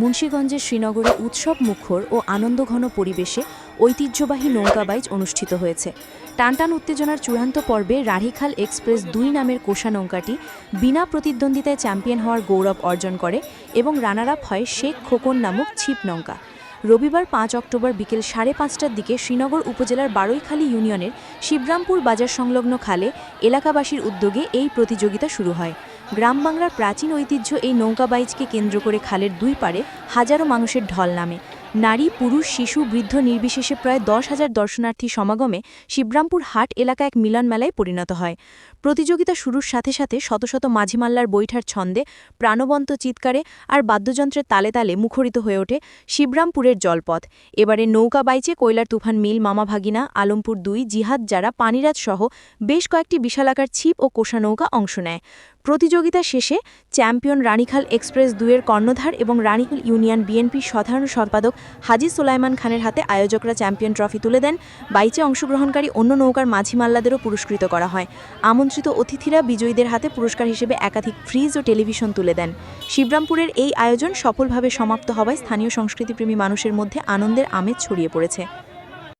মুন্সীগঞ্জের শ্রীনগরে উৎসব মুখর ও আনন্দঘন পরিবেশে ঐতিহ্যবাহী নৌকাবাইজ অনুষ্ঠিত হয়েছে। টানটান উত্তেজনার চূড়ান্ত পর্বে রাঢ়িখাল এক্সপ্রেস দুই নামের কোষা নৌকাটি বিনা প্রতিদ্বন্দ্বিতায় চ্যাম্পিয়ন হওয়ার গৌরব অর্জন করে এবং রানার আপ হয় শেখ খোকন নামক ছিপ নৌকা। রবিবার পাঁচ অক্টোবর বিকেল সাড়ে পাঁচটার দিকে শ্রীনগর উপজেলার বারৈখালী ইউনিয়নের শিবরামপুর বাজার সংলগ্ন খালে এলাকাবাসীর উদ্যোগে এই প্রতিযোগিতা শুরু হয়। গ্রাম বাংলার প্রাচীন ঐতিহ্য এই নৌকাবাইজকে কেন্দ্র করে খালের দুই পারে হাজারো মানুষের ঢল নামে। নারী, পুরুষ, শিশু, বৃদ্ধ নির্বিশেষে প্রায় দশ হাজার দর্শনার্থী সমাগমে শিবরামপুর হাট এলাকা এক মিলন মেলায় পরিণত হয়। প্রতিযোগিতা শুরুর সাথে সাথে শত শত মাঝিমাল্লার বৈঠার ছন্দে প্রাণবন্ত চিৎকারে আর বাদ্যযন্ত্রের তালে তালে মুখরিত হয়ে ওঠে শিবরামপুরের জলপথ। এবারে নৌকা বাইচে কয়লার তুফান মিল, মামা ভাগিনা, আলমপুর দুই, জিহাদ যারা, পানিরাজ সহ বেশ কয়েকটি বিশালাকার ছিপ ও কোষা নৌকা অংশ নেয়। প্রতিযোগিতা শেষে চ্যাম্পিয়ন রানীখাল এক্সপ্রেস দুয়ের কর্ণধার এবং রানীখাল ইউনিয়ন বিএনপির সাধারণ সম্পাদক হাজি সুলাইমান খানের হাতে আয়োজকরা চ্যাম্পিয়ন ট্রফি তুলে দেন। বাইচে অংশগ্রহণকারী অন্য নৌকার মাঝি মাল্লাদেরও পুরস্কৃত করা হয়। আমন্ত্রিত অতিথিরা বিজয়ীদের হাতে পুরস্কার হিসেবে একাধিক ফ্রিজ ও টেলিভিশন তুলে দেন। শিবরামপুরের এই আয়োজন সফলভাবে সমাপ্ত হওয়ায় স্থানীয় সংস্কৃতিপ্রেমী মানুষের মধ্যে আনন্দের আমেজ ছড়িয়ে পড়েছে।